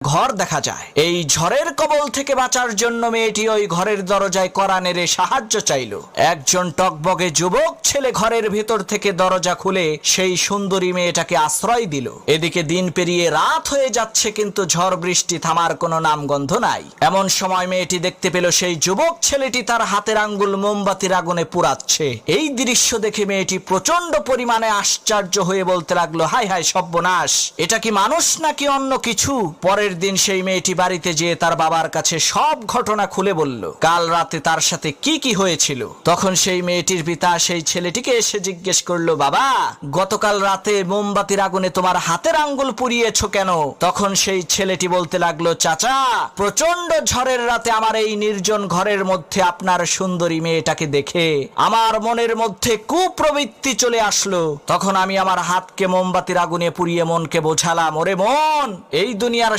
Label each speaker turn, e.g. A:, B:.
A: ঘর দেখা যায়। এই ঝড়ের কবল থেকে বাঁচার জন্য মেয়েটি ওই ঘরের দরজায় করা নেড়ে সাহায্য চাইল। একজন টকবগে যুবক ছেলে ঘরের ভেতর থেকে দরজা খুলে সেই সুন্দরী মেয়েটাকে আশ্রয় দিল। এদিকে দিন পেরিয়ে রাত হয়ে যাচ্ছে কিন্তু ঝড় বৃষ্টি থামার কোনো নামগন্ধ নাই। এমন সময় মেয়েটি দেখতে পেল সেই যুবক ছেলেটি তার হাতের আঙ্গুল মোমবাতির আগুনে পুড়াচ্ছে। এই দৃশ্য দেখে মেয়েটি প্রচণ্ড পরিমাণে আশ্চর্য হয়ে বলতে লাগল হাই হাই সর্বনাশ এটা কি মানুষ নাকি অন্য কিছু? পরের দিন সেই মেয়েটি বাড়িতে যেয়ে তার বাবার কাছে সব ঘটনা খুলে বলল, কাল রাতে তার সাথে কি কি হয়েছিল? তখন সেই মেয়েটির পিতা সেই ছেলেটিকে এসে জিজ্ঞেস করল, বাবা, গতকাল রাতে মোমবাতির আগুনে তোমার হাতের আঙ্গুল পুড়িয়েছো কেন? তখন সেই ছেলেটি বলতে লাগল, চাচা প্রচণ্ড ঝড়ের রাতে আমার এই নির্জন ঘরের মধ্যে আপনার সুন্দরী মেয়েটাকে দেখে আমার মনের মধ্যে কুপ্রবৃত্তি চলে আসলো। তখন আমি আমার হাতকে মোমবাতির আগুনে পুড়িয়ে মনকে বোঝালাম, ওরে মন, এই দুনিয়ার